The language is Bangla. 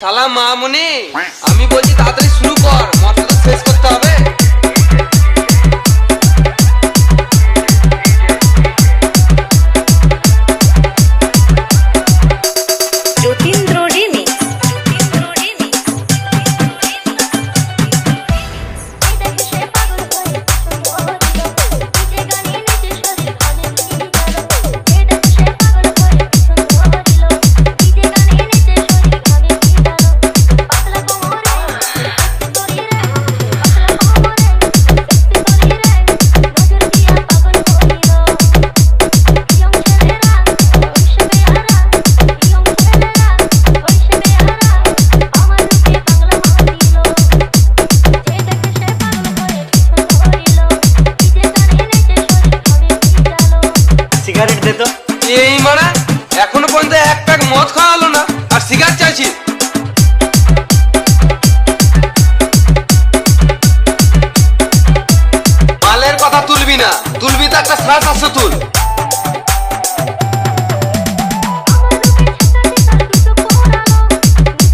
শালা মামুনি আমি বলছি তাড়াতাড়ি না। তুলবি তো একটা শ্বাস আছে তুল